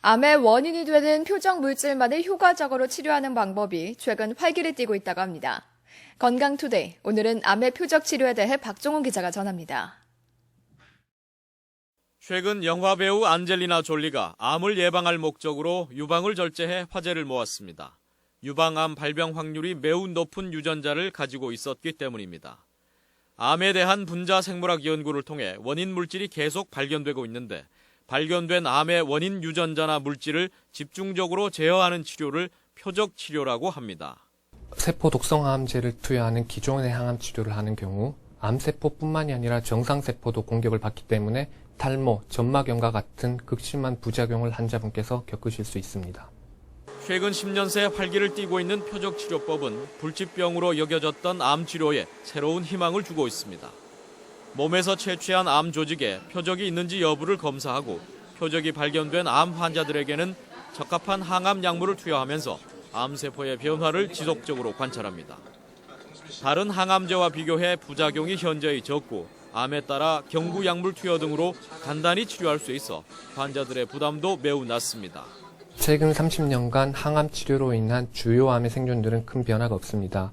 암의 원인이 되는 표적 물질만을 효과적으로 치료하는 방법이 최근 활기를 띠고 있다고 합니다. 건강투데이, 오늘은 암의 표적 치료에 대해 박종훈 기자가 전합니다. 최근 영화 배우 안젤리나 졸리가 암을 예방할 목적으로 유방을 절제해 화제를 모았습니다. 유방암 발병 확률이 매우 높은 유전자를 가지고 있었기 때문입니다. 암에 대한 분자 생물학 연구를 통해 원인 물질이 계속 발견되고 있는데 발견된 암의 원인 유전자나 물질을 집중적으로 제어하는 치료를 표적 치료라고 합니다. 세포 독성 항암제를 투여하는 기존의 항암 치료를 하는 경우 암세포뿐만이 아니라 정상세포도 공격을 받기 때문에 탈모, 점막염과 같은 극심한 부작용을 환자분께서 겪으실 수 있습니다. 최근 10년 새 활기를 띠고 있는 표적 치료법은 불치병으로 여겨졌던 암 치료에 새로운 희망을 주고 있습니다. 몸에서 채취한 암 조직에 표적이 있는지 여부를 검사하고 표적이 발견된 암 환자들에게는 적합한 항암 약물을 투여하면서 암세포의 변화를 지속적으로 관찰합니다. 다른 항암제와 비교해 부작용이 현저히 적고 암에 따라 경구 약물 투여 등으로 간단히 치료할 수 있어 환자들의 부담도 매우 낮습니다. 최근 30년간 항암 치료로 인한 주요 암의 생존들은 큰 변화가 없습니다.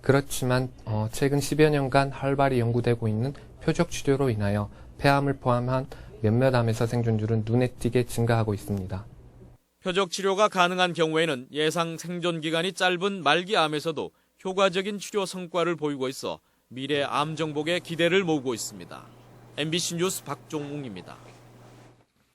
그렇지만 어, 최근 10여 년간 활발히 연구되고 있는 표적 치료로 인하여 폐암을 포함한 몇몇 암에서 생존율은 눈에 띄게 증가하고 있습니다. 표적 치료가 가능한 경우에는 예상 생존 기간이 짧은 말기 암에서도 효과적인 치료 성과를 보이고 있어 미래 암 정복에 기대를 모으고 있습니다. MBC 뉴스 박종웅입니다.